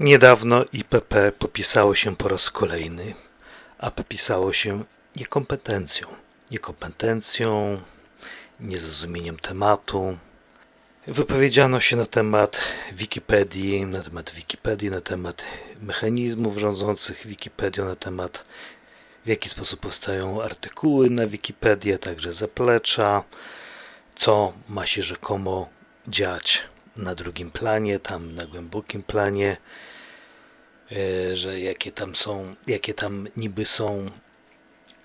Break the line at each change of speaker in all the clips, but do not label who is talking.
Niedawno IPP popisało się po raz kolejny, a popisało się niekompetencją. Niekompetencją, niezrozumieniem tematu. Wypowiedziano się na temat Wikipedii, na temat Wikipedii, na temat mechanizmów rządzących Wikipedią, na temat w jaki sposób powstają artykuły na Wikipedię, także zaplecza, co ma się rzekomo dziać na drugim planie, tam na głębokim planie, że jakie tam są, jakie tam niby są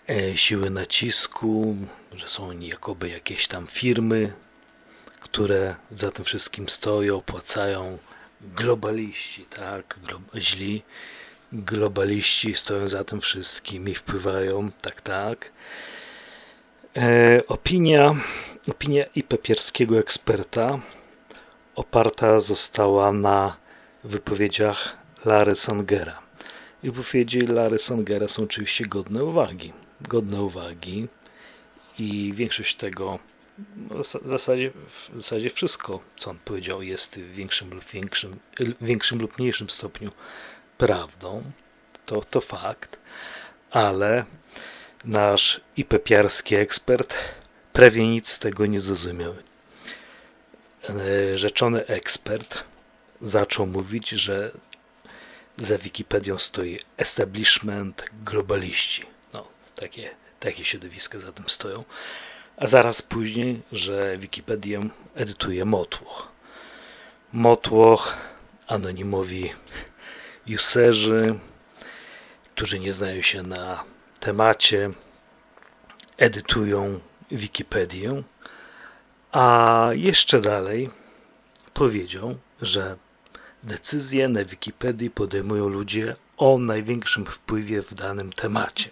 e, siły nacisku, że są jakoby jakieś tam firmy, które za tym wszystkim stoją, opłacają globaliści, tak, Glo- źli globaliści stoją za tym wszystkim i wpływają, tak, tak. E, opinia, opinia IPP-ierskiego eksperta oparta została na wypowiedziach Lary Sangera. I wypowiedzi Lary Sangera są oczywiście godne uwagi. Godne uwagi i większość tego, no, w zasadzie, w zasadzie wszystko, co on powiedział, jest w większym lub, większym, większym lub mniejszym stopniu prawdą. To, to fakt, ale nasz IPP-ierski ekspert prawie nic z tego nie zrozumiał rzeczony ekspert zaczął mówić, że za Wikipedią stoi establishment, globaliści. No, takie, takie środowiska za tym stoją. A zaraz później, że Wikipedię edytuje Motłoch. Motłoch, anonimowi userzy, którzy nie znają się na temacie, edytują Wikipedię a jeszcze dalej powiedział, że decyzje na Wikipedii podejmują ludzie o największym wpływie w danym temacie.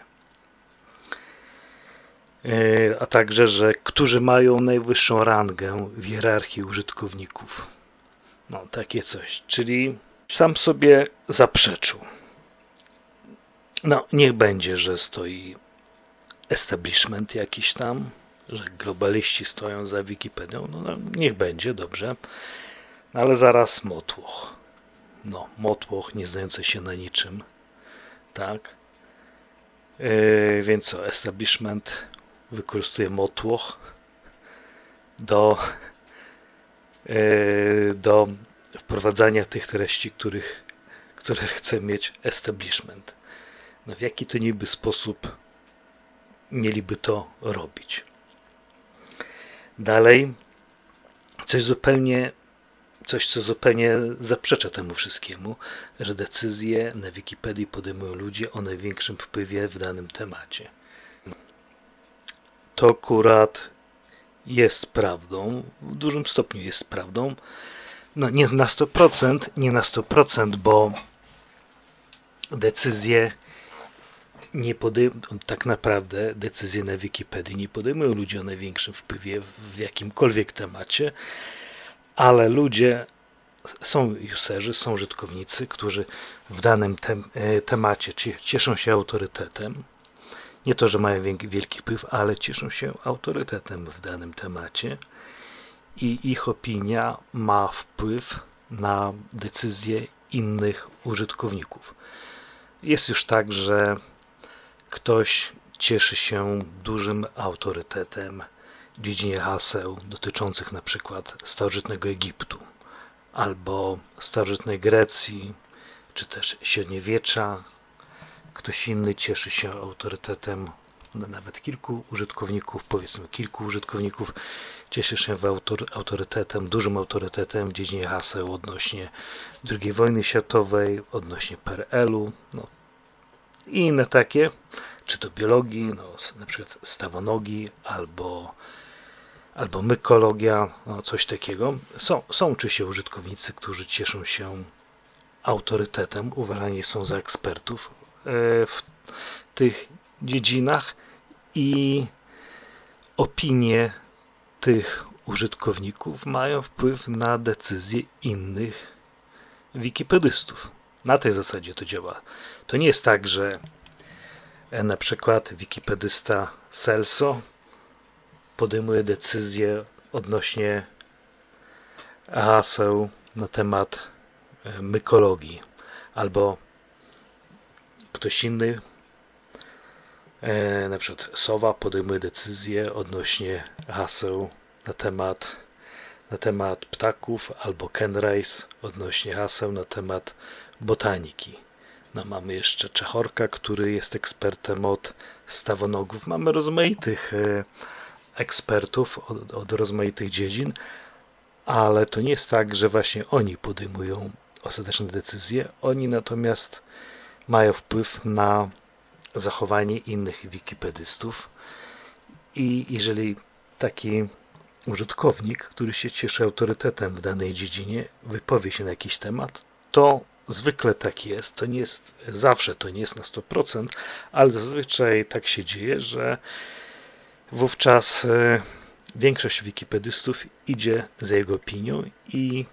E, a także, że którzy mają najwyższą rangę w hierarchii użytkowników. No, takie coś. Czyli sam sobie zaprzeczył. No, niech będzie, że stoi establishment jakiś tam, że globaliści stoją za Wikipedią, no, no niech będzie, dobrze. Ale zaraz motłoch. No, motłoch nie znający się na niczym. Tak. Yy, więc co, establishment wykorzystuje motłoch do, yy, do wprowadzania tych treści, których, które chce mieć establishment. No w jaki to niby sposób mieliby to robić? Dalej, coś zupełnie, coś co zupełnie zaprzecza temu wszystkiemu, że decyzje na Wikipedii podejmują ludzie o największym wpływie w danym temacie. To akurat jest prawdą, w dużym stopniu jest prawdą. No nie na 100%, nie na 100%, bo decyzje nie podejm- tak naprawdę decyzje na Wikipedii nie podejmują ludzie o największym wpływie w jakimkolwiek temacie, ale ludzie są userzy, są użytkownicy, którzy w danym tem e, temacie cieszą się autorytetem. Nie to, że mają wielki wpływ, ale cieszą się autorytetem w danym temacie i ich opinia ma wpływ na decyzje innych użytkowników. Jest już tak, że ktoś cieszy się dużym autorytetem dziedzinie haseł dotyczących na przykład starożytnego Egiptu albo starożytnej Grecji, czy też średniowiecza. Ktoś inny cieszy się autorytetem nawet kilku użytkowników, powiedzmy kilku użytkowników cieszy się autorytetem, dużym autorytetem w dziedzinie haseł odnośnie II wojny światowej, odnośnie PRL-u, no, i inne takie, czy to biologii, no, na przykład stawonogi, albo, albo mykologia, no, coś takiego. Są, są oczywiście użytkownicy, którzy cieszą się autorytetem, uważani są za ekspertów e, w tych dziedzinach i opinie tych użytkowników mają wpływ na decyzje innych wikipedystów. Na tej zasadzie to działa. To nie jest tak, że e, na przykład wikipedysta Celso podejmuje decyzję odnośnie haseł na temat e, mykologii, albo ktoś inny, e, na przykład Sowa podejmuje decyzję odnośnie haseł na temat, na temat ptaków, albo Ken Rice odnośnie haseł na temat botaniki. No, mamy jeszcze Czechorka, który jest ekspertem od stawonogów. Mamy rozmaitych e, ekspertów od, od rozmaitych dziedzin, ale to nie jest tak, że właśnie oni podejmują ostateczne decyzje. Oni natomiast mają wpływ na zachowanie innych wikipedystów. I jeżeli taki użytkownik, który się cieszy autorytetem w danej dziedzinie, wypowie się na jakiś temat, to zwykle tak jest. To nie jest zawsze, to nie jest na 100%, ale zazwyczaj tak się dzieje, że wówczas e, większość wikipedystów idzie za jego opinią i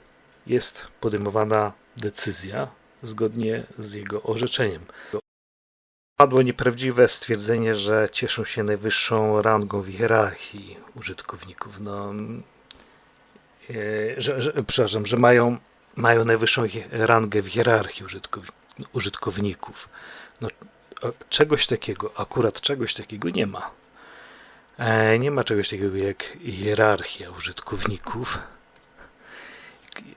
jest podejmowana decyzja zgodnie z jego orzeczeniem. Padło nieprawdziwe stwierdzenie, że cieszą się najwyższą rangą w hierarchii użytkowników. No, e, że, że, przepraszam, że mają, mają najwyższą rangę w hierarchii użytkowników. No, czegoś takiego, akurat czegoś takiego nie ma. E, nie ma czegoś takiego jak hierarchia użytkowników.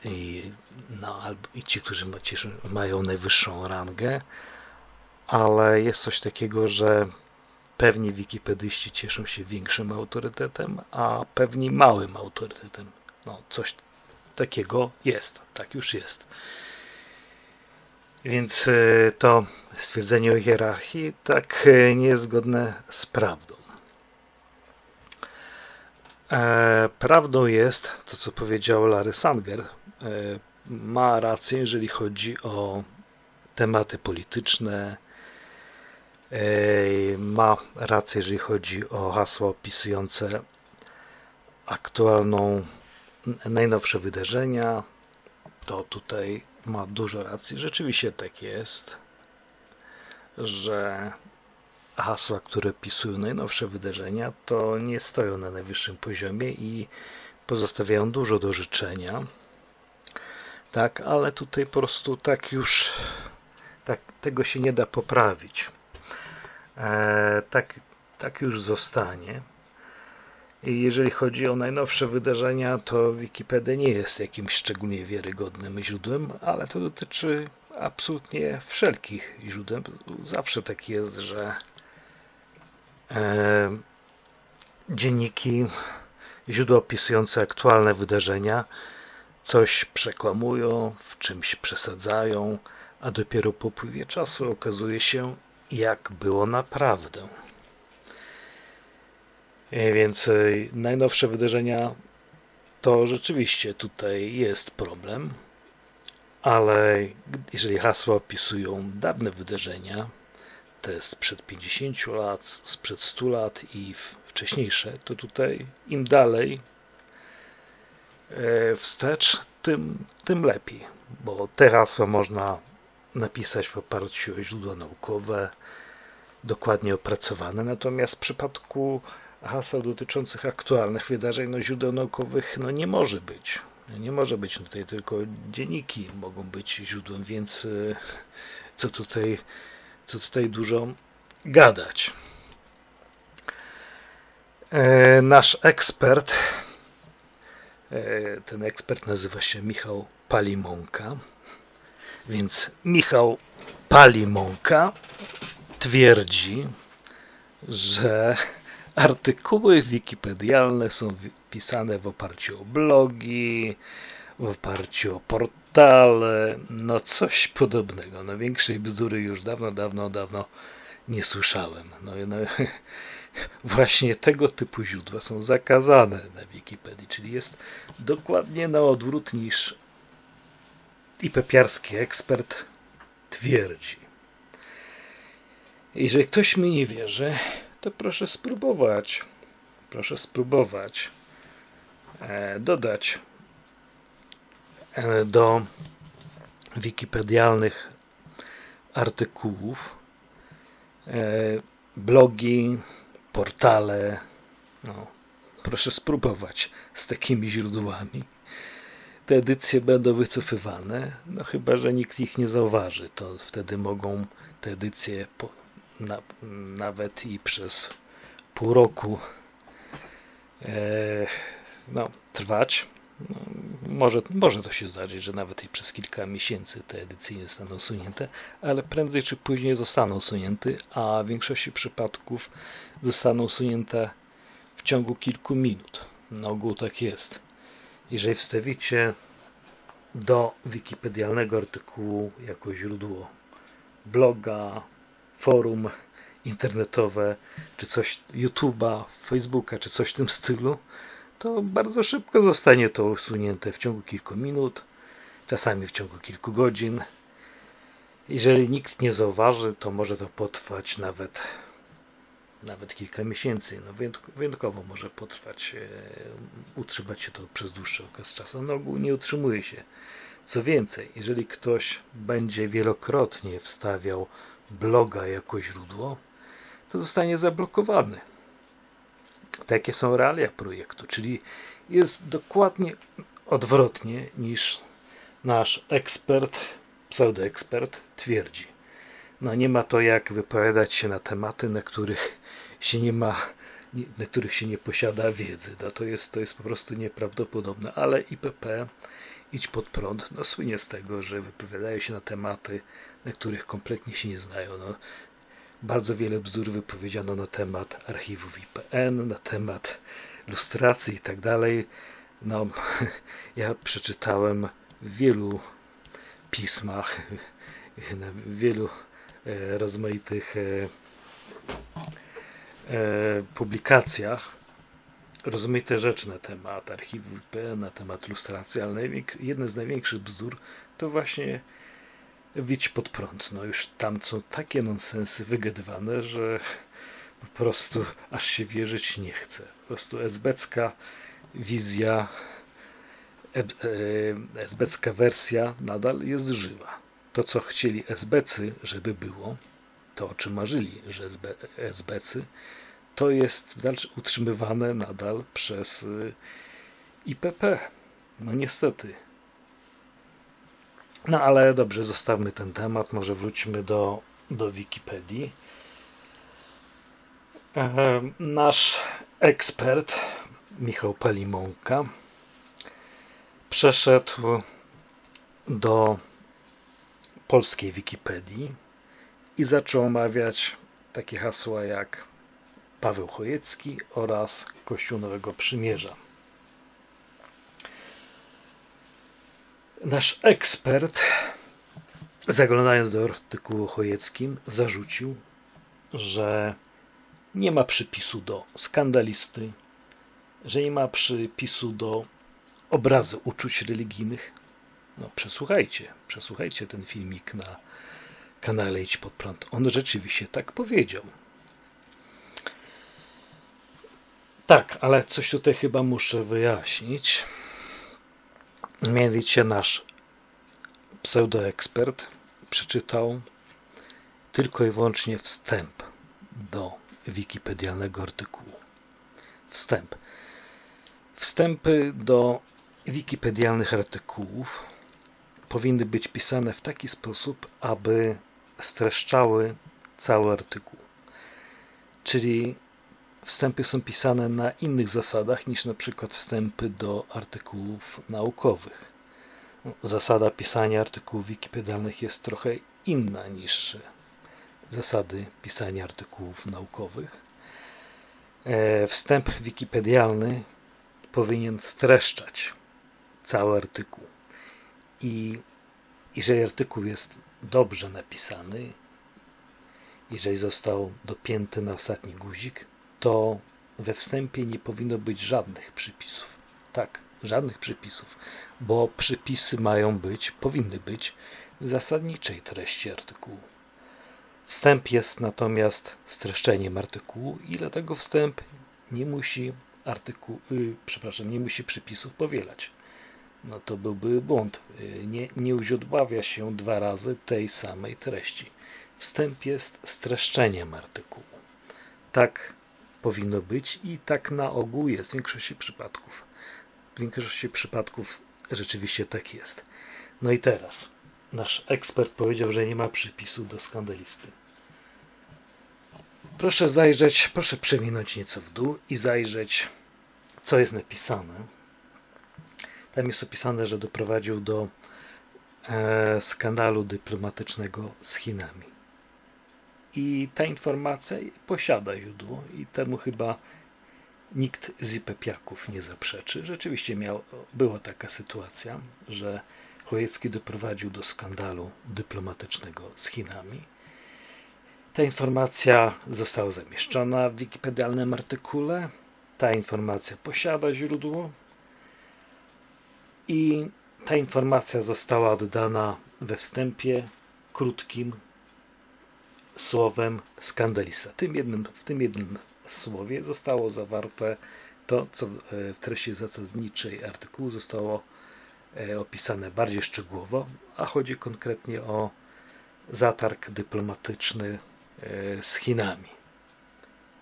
I, no, albo, i ci, którzy ma, cieszą, mają najwyższą rangę, ale jest coś takiego, że pewni wikipedyści cieszą się większym autorytetem, a pewni małym autorytetem. No, coś takiego jest, tak już jest. Więc e, to stwierdzenie o hierarchii tak e, nie jest zgodne z prawdą. E, prawdą jest to, co powiedział Larry Sanger. E, ma rację, jeżeli chodzi o tematy polityczne. E, ma rację, jeżeli chodzi o hasła opisujące aktualną, najnowsze wydarzenia. To tutaj ma dużo racji. Rzeczywiście tak jest, że hasła, które pisują najnowsze wydarzenia, to nie stoją na najwyższym poziomie i pozostawiają dużo do życzenia. Tak, ale tutaj po prostu tak już tak, tego się nie da poprawić. E, tak, tak już zostanie. I jeżeli chodzi o najnowsze wydarzenia, to Wikipedia nie jest jakimś szczególnie wiarygodnym źródłem, ale to dotyczy absolutnie wszelkich źródeł. Zawsze tak jest, że dzienniki, źródła opisujące aktualne wydarzenia coś przekłamują, w czymś przesadzają, a dopiero po upływie czasu okazuje się, jak było naprawdę. E, więc e, najnowsze wydarzenia to rzeczywiście tutaj jest problem, ale jeżeli hasła opisują dawne wydarzenia, te sprzed 50 lat, sprzed 100 lat i wcześniejsze, to tutaj im dalej e, wstecz, tym, tym lepiej, bo te hasła można napisać w oparciu o źródła naukowe, dokładnie opracowane, natomiast w przypadku haseł dotyczących aktualnych wydarzeń, no źródeł naukowych no nie może być. Nie może być tutaj tylko dzienniki mogą być źródłem, więc e, co tutaj co tutaj dużo gadać. E, nasz ekspert, e, ten ekspert nazywa się Michał Palimonka, więc Michał Palimonka twierdzi, że artykuły wikipedialne są pisane w oparciu o blogi, w oparciu o portale, no coś podobnego. No większej bzdury już dawno, dawno, dawno nie słyszałem. No, no właśnie tego typu źródła są zakazane na Wikipedii, czyli jest dokładnie na odwrót niż i pepiarski ekspert twierdzi. Jeżeli ktoś mi nie wierzy, to proszę spróbować. Proszę spróbować e, dodać do wikipedialnych artykułów, e, blogi, portale. No, proszę spróbować z takimi źródłami. te edycje będą wycofywane, no chyba, że nikt ich nie zauważy, to wtedy mogą te edycje po, na, nawet i przez pół roku e, no, trwać. No, może, może to się zdarzyć, że nawet i przez kilka miesięcy te edycje nie zostaną usunięte, ale prędzej czy później zostaną usunięte, a w większości przypadków zostaną usunięte w ciągu kilku minut. Na ogół tak jest. Jeżeli wstawicie do wikipedialnego artykułu jako źródło bloga, forum internetowe, czy coś YouTube'a, Facebooka, czy coś w tym stylu, to bardzo szybko zostanie to usunięte w ciągu kilku minut, czasami w ciągu kilku godzin. Jeżeli nikt nie zauważy, to może to potrwać nawet nawet kilka miesięcy. No wyjątkowo może potrwać, e, utrzymać się to przez dłuższy okres czasu. Na ogół nie utrzymuje się. Co więcej, jeżeli ktoś będzie wielokrotnie wstawiał bloga jako źródło, to zostanie zablokowany. Takie są realia projektu, czyli jest dokładnie odwrotnie niż nasz ekspert, pseudoekspert twierdzi. No nie ma to jak wypowiadać się na tematy, na których się nie ma, na których się nie posiada wiedzy. No to, jest, to jest po prostu nieprawdopodobne, ale IPP idź pod prąd, no słynie z tego, że wypowiadają się na tematy, na których kompletnie się nie znają. No, bardzo wiele bzdur wypowiedziano na temat archiwów IPN, na temat lustracji i tak dalej. No, ja przeczytałem w wielu pismach, w wielu e, rozmaitych e, e, publikacjach rozmaite rzeczy na temat archiwów IPN, na temat lustracji, ale jedne z największych bzdur to właśnie wić pod prąd. No już tam są takie nonsensy wygadywane, że po prostu aż się wierzyć nie chce. Po prostu esbecka wizja, e, esbecka wersja nadal jest żywa. To, co chcieli esbecy, żeby było, to o czym marzyli, że esbecy, to jest utrzymywane nadal przez y, IPP. No niestety. No ale dobrze, zostawmy ten temat, może wróćmy do, do Wikipedii. Nasz ekspert Michał Palimonka przeszedł do polskiej Wikipedii i zaczął omawiać takie hasła jak Paweł Chojecki oraz Kościół Nowego Przymierza. Nasz ekspert, zaglądając do artykułu Chojeckim, zarzucił, że nie ma przypisu do skandalisty, że nie ma przypisu do obrazu uczuć religijnych. No, przesłuchajcie, przesłuchajcie ten filmik na kanale Idź Pod Prąd. On rzeczywiście tak powiedział. Tak, ale coś tutaj chyba muszę wyjaśnić. Mianowicie nasz pseudoekspert przeczytał tylko i wyłącznie wstęp do wikipedialnego artykułu. Wstęp. Wstępy do wikipedialnych artykułów powinny być pisane w taki sposób, aby streszczały cały artykuł. Czyli wstępy są pisane na innych zasadach niż na przykład wstępy do artykułów naukowych. Zasada pisania artykułów wikipedialnych jest trochę inna niż zasady pisania artykułów naukowych. E, wstęp wikipedialny powinien streszczać cały artykuł. I jeżeli artykuł jest dobrze napisany, jeżeli został dopięty na ostatni guzik, to we wstępie nie powinno być żadnych przypisów. Tak, żadnych przypisów, bo przypisy mają być, powinny być w zasadniczej treści artykułu. Wstęp jest natomiast streszczeniem artykułu i dlatego wstęp nie musi artykuł, yy, przepraszam, nie musi przypisów powielać. No to byłby błąd. Yy, nie, nie uźródławia się dwa razy tej samej treści. Wstęp jest streszczeniem artykułu. Tak powinno być i tak na ogół jest w większości przypadków. W większości przypadków rzeczywiście tak jest. No i teraz nasz ekspert powiedział, że nie ma przypisu do skandalisty. Proszę zajrzeć, proszę przewinąć nieco w dół i zajrzeć, co jest napisane. Tam jest opisane, że doprowadził do e, skandalu dyplomatycznego z Chinami. I ta informacja posiada źródło i temu chyba nikt z IPepiaków nie zaprzeczy. Rzeczywiście miał, była taka sytuacja, że Chojecki doprowadził do skandalu dyplomatycznego z Chinami. Ta informacja została zamieszczona w wikipedialnym artykule. Ta informacja posiada źródło i ta informacja została oddana we wstępie krótkim słowem skandalisa. Tym jednym, w tym jednym słowie zostało zawarte to, co w treści zasadniczej artykułu zostało e, opisane bardziej szczegółowo, a chodzi konkretnie o zatarg dyplomatyczny e, z Chinami.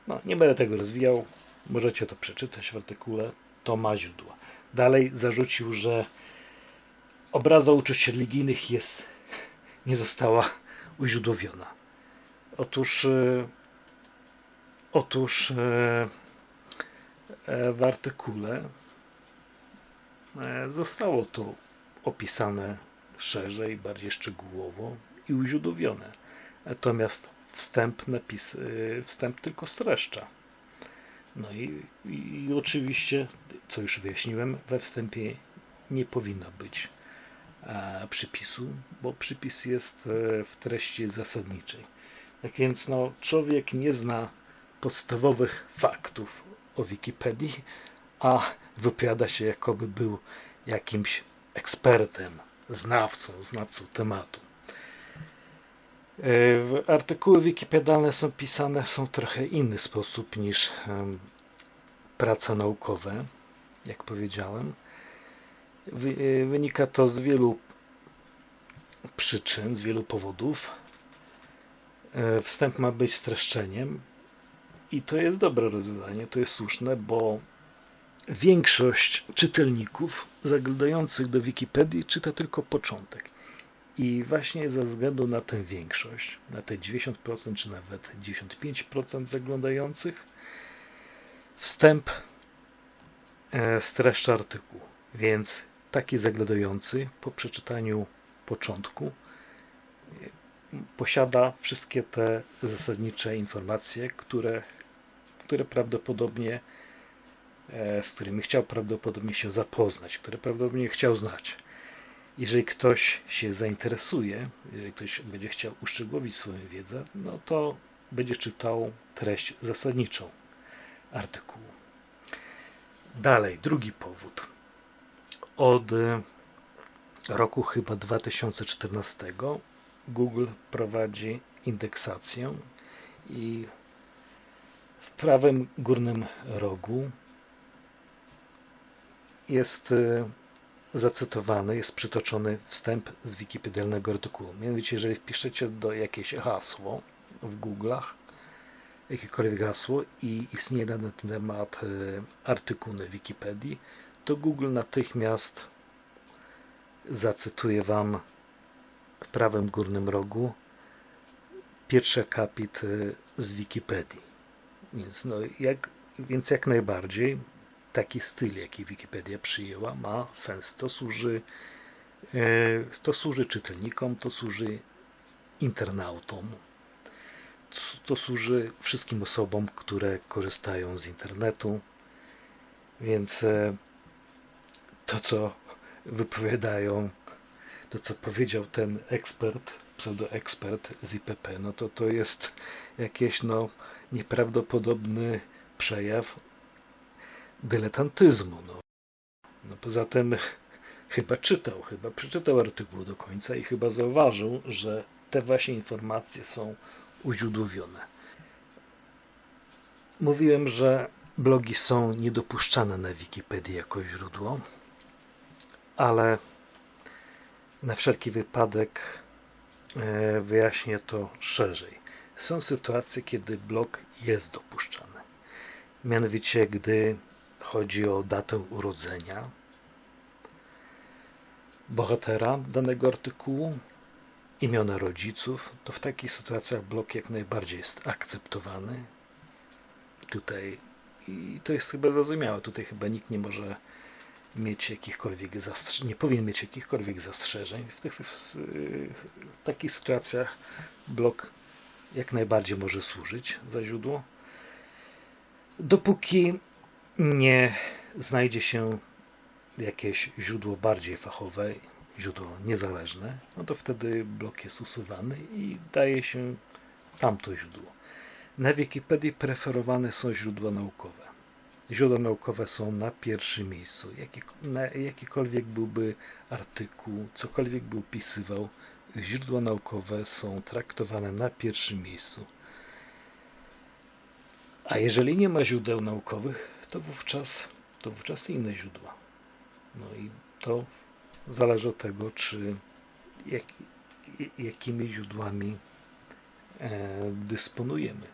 No, nie będę tego rozwijał, możecie to przeczytać w artykule, to ma źródła. Dalej zarzucił, że obraza uczuć religijnych jest, nie została uźródłowiona. Otóż, e, otóż e, e, w artykule zostało to opisane szerzej, bardziej szczegółowo i uźródłowione. Natomiast wstęp, napis, wstęp tylko streszcza. No i, i, oczywiście, co już wyjaśniłem, we wstępie nie powinno być przypisu, bo przypis jest w treści zasadniczej. Tak więc no, człowiek nie zna podstawowych faktów o Wikipedii, a wypowiada się jakoby był jakimś ekspertem, znawcą, znawcą tematu. Artykuły wikipedialne są pisane są w trochę inny sposób niż prace naukowe, jak powiedziałem. E, wynika to z wielu przyczyn, z wielu powodów. E, wstęp ma być streszczeniem i to jest dobre rozwiązanie, to jest słuszne, bo większość czytelników zaglądających do Wikipedii czyta tylko początek. I właśnie ze względu na tę większość, na te 90% czy nawet 95% zaglądających, wstęp e, streszcza artykuł. Więc taki zaglądający po przeczytaniu początku posiada wszystkie te zasadnicze informacje, które, które prawdopodobnie e, z którymi chciał prawdopodobnie się zapoznać, które prawdopodobnie chciał znać. Jeżeli ktoś się zainteresuje, jeżeli ktoś będzie chciał uszczegółowić swoją wiedzę, no to będzie czytał treść zasadniczą artykułu. Dalej, drugi powód. Od roku chyba 2014 Google prowadzi indeksację i w prawym górnym rogu jest e, zacytowany, jest przytoczony wstęp z wikipedialnego artykułu. Mianowicie, jeżeli wpiszecie do jakieś hasło w Google'ach, jakiekolwiek hasło i istnieje na ten temat e, artykuł na Wikipedii, to Google natychmiast zacytuje Wam w prawym górnym rogu pierwszy akapit y, z Wikipedii. Więc, no, jak, więc jak najbardziej taki styl, jaki Wikipedia przyjęła, ma sens. To służy, y, to służy czytelnikom, to służy internautom, to służy wszystkim osobom, które korzystają z internetu. Więc y, to, co wypowiadają to, co powiedział ten ekspert, pseudoekspert z IPP, no to to jest jakiś no, nieprawdopodobny przejaw dyletantyzmu. No. no poza tym chyba czytał, chyba przeczytał artykuł do końca i chyba zauważył, że te właśnie informacje są uźródłowione. Mówiłem, że blogi są niedopuszczane na Wikipedii jako źródło, ale na wszelki wypadek e, wyjaśnię to szerzej. Są sytuacje, kiedy blok jest dopuszczany. Mianowicie, gdy chodzi o datę urodzenia, bohatera danego artykułu, imiona rodziców, to w takich sytuacjach blok jak najbardziej jest akceptowany. Tutaj i to jest chyba zrozumiałe. Tutaj chyba nikt nie może mieć jakichkolwiek nie powinien mieć jakichkolwiek zastrzeżeń. W, tych, w, w takich sytuacjach blok jak najbardziej może służyć za źródło. Dopóki nie znajdzie się jakieś źródło bardziej fachowe, źródło niezależne, no to wtedy blok jest usuwany i daje się tamto źródło. Na Wikipedii preferowane są źródła naukowe. Źródła naukowe są na pierwszym miejscu. Jaki, na jakikolwiek byłby artykuł, cokolwiek by opisywał, źródła naukowe są traktowane na pierwszym miejscu. A jeżeli nie ma źródeł naukowych, to wówczas, to wówczas inne źródła. No i to zależy od tego, czy jak, jakimi źródłami e, dysponujemy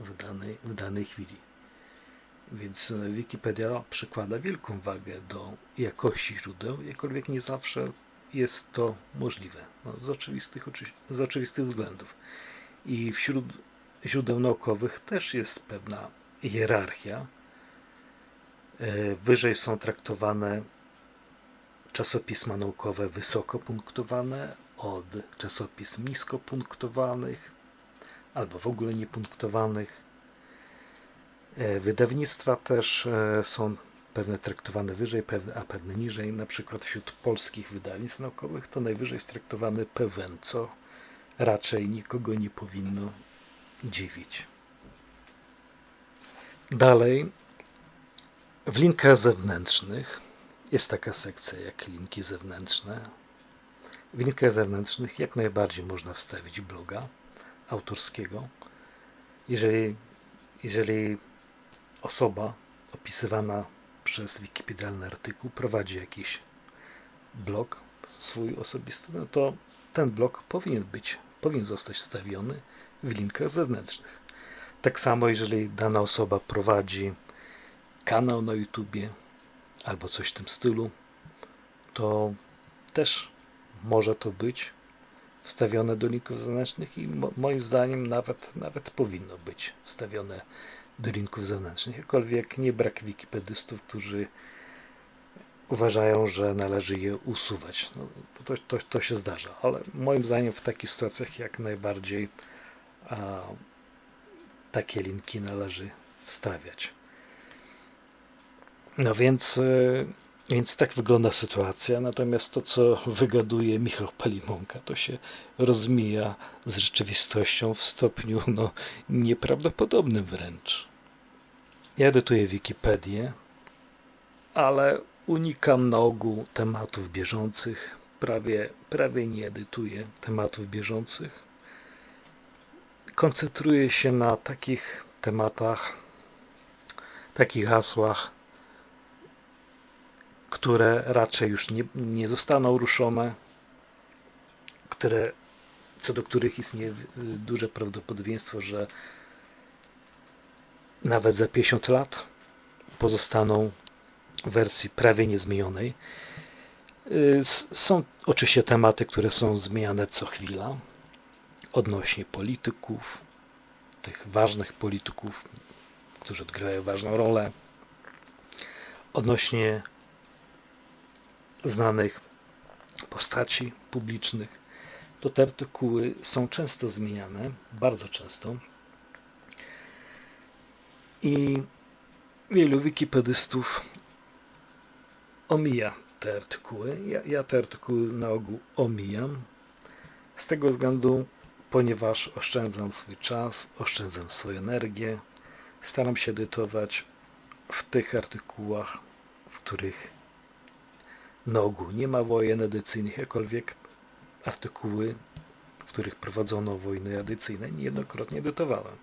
w danej, w danej chwili. Więc Wikipedia przykłada wielką wagę do jakości źródeł, jakkolwiek nie zawsze jest to możliwe. No, z, oczywistych, z oczywistych względów. I wśród źródeł naukowych też jest pewna hierarchia. E, wyżej są traktowane czasopisma naukowe wysoko punktowane od czasopism nisko punktowanych albo w ogóle niepunktowanych. E, wydawnictwa też e, są pewne traktowane wyżej, a pewne niżej. Na przykład wśród polskich wydawnictw naukowych to najwyżej jest traktowany PWN, co raczej nikogo nie powinno dziwić. Dalej, w linkach zewnętrznych jest taka sekcja jak linki zewnętrzne. W linkach zewnętrznych jak najbardziej można wstawić bloga autorskiego. Jeżeli, jeżeli osoba opisywana przez wikipedialny artykuł prowadzi jakiś blog swój osobisty, no to ten blog powinien być, powinien zostać wstawiony w linkach zewnętrznych. Tak samo, jeżeli dana osoba prowadzi kanał na YouTubie albo coś w tym stylu, to też może to być wstawione do linków zewnętrznych i mo moim zdaniem nawet, nawet powinno być wstawione do linków zewnętrznych. Jakkolwiek nie brak wikipedystów, którzy uważają, że należy je usuwać. No, to, to, to, się zdarza, ale moim zdaniem w takich sytuacjach jak najbardziej a, takie linki należy wstawiać. No więc, e, więc tak wygląda sytuacja. Natomiast to, co wygaduje Michał Palimonka, to się rozmija z rzeczywistością w stopniu no, nieprawdopodobnym wręcz. Ja edytuję Wikipedię, ale unikam na ogół tematów bieżących. Prawie, prawie nie edytuję tematów bieżących. Koncentruję się na takich tematach, takich hasłach, które raczej już nie, nie zostaną ruszone, które, co do których istnieje duże prawdopodobieństwo, że nawet za 50 lat pozostaną w wersji prawie niezmienionej. Y, są oczywiście tematy, które są zmieniane co chwila odnośnie polityków, tych ważnych polityków, którzy odgrywają ważną rolę, odnośnie znanych postaci publicznych, to te artykuły są często zmieniane, bardzo często. I wielu wikipedystów omija te artykuły. Ja, ja te artykuły na ogół omijam. Z tego względu, ponieważ oszczędzam swój czas, oszczędzam swoją energię, staram się edytować w tych artykułach, w których na ogół nie ma wojen edycyjnych, jakkolwiek artykuły, w których prowadzono wojny edycyjne, niejednokrotnie edytowałem.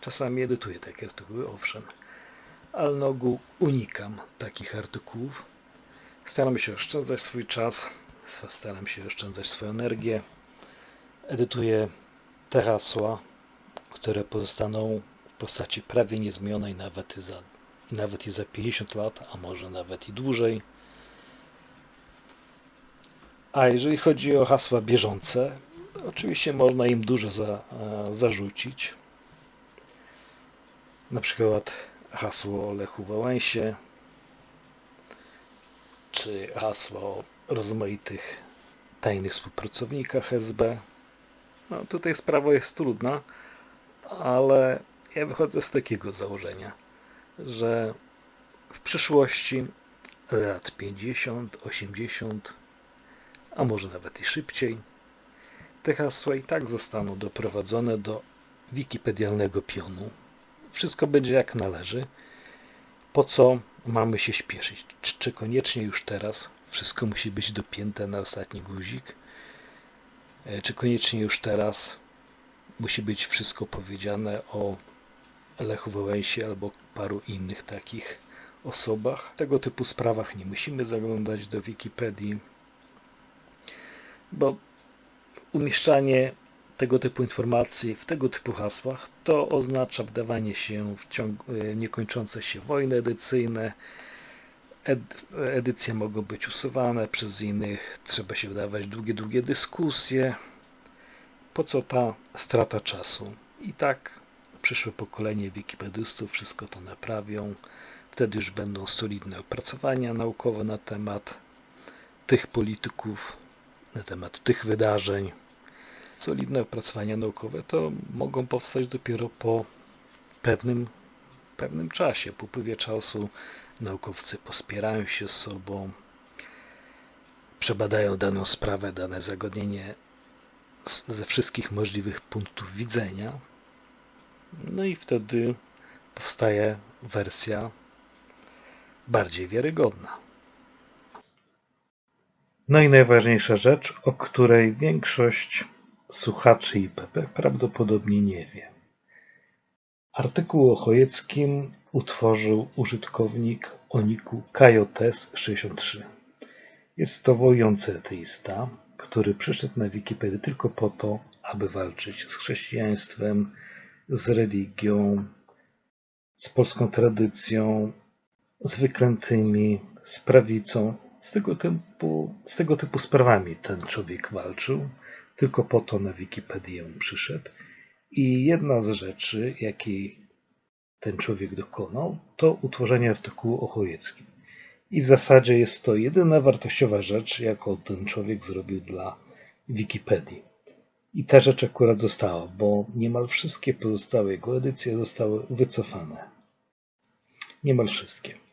Czasami edytuję takie artykuły, owszem, ale na ogół unikam takich artykułów. Staram się oszczędzać swój czas, staram się oszczędzać swoją energię. Edytuję te hasła, które pozostaną w postaci prawie niezmienionej nawet za, nawet i za 50 lat, a może nawet i dłużej. A jeżeli chodzi o hasła bieżące, oczywiście można im dużo za, e, zarzucić. Na przykład hasło o Lechu Wałęsie, czy hasło o rozmaitych tajnych współpracownikach SB. No tutaj sprawa jest trudna, ale ja wychodzę z takiego założenia, że w przyszłości lat 50, 80, a może nawet i szybciej, te hasła i tak zostaną doprowadzone do wikipedialnego pionu. Wszystko będzie jak należy. Po co mamy się śpieszyć? Czy koniecznie już teraz wszystko musi być dopięte na ostatni guzik? E, czy koniecznie już teraz musi być wszystko powiedziane o Lechu Wałęsie albo paru innych takich osobach? W tego typu sprawach nie musimy zaglądać do Wikipedii, bo umieszczanie tego typu informacji w tego typu hasłach to oznacza wdawanie się w ciąg, e, niekończące się wojny edycyjne. Ed, edycje mogą być usuwane przez innych, trzeba się wdawać długie, długie dyskusje. Po co ta strata czasu? I tak przyszłe pokolenie wikipedystów wszystko to naprawią. Wtedy już będą solidne opracowania naukowe na temat tych polityków, na temat tych wydarzeń. Solidne opracowania naukowe to mogą powstać dopiero po pewnym, pewnym czasie. Po upływie czasu naukowcy pospierają się z sobą, przebadają daną sprawę, dane zagadnienie ze wszystkich możliwych punktów widzenia. No i wtedy powstaje wersja bardziej wiarygodna. No i najważniejsza rzecz, o której większość słuchaczy IPP prawdopodobnie nie wie. Artykuł o Chojeckim utworzył użytkownik o niku Kajotes63. Jest to wojujący ateista, który przyszedł na Wikipedię tylko po to, aby walczyć z chrześcijaństwem, z religią, z polską tradycją, z wyklętymi, z prawicą. Z tego typu, z tego typu sprawami ten człowiek walczył. Tylko po to na Wikipedię przyszedł. I jedna z rzeczy, jakiej ten człowiek dokonał, to utworzenie artykułu o Chojeckim. I w zasadzie jest to jedyna wartościowa rzecz, jaką ten człowiek zrobił dla Wikipedii. I ta rzecz akurat została, bo niemal wszystkie pozostałe jego edycje zostały wycofane. Niemal wszystkie.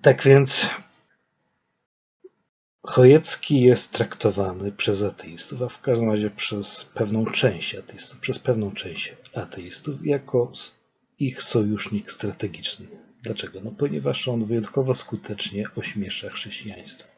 Tak więc Chojecki jest traktowany przez ateistów, a w każdym razie przez pewną część ateistów, przez pewną część ateistów, jako ich sojusznik strategiczny. Dlaczego? No ponieważ on wyjątkowo skutecznie ośmiesza chrześcijaństwo.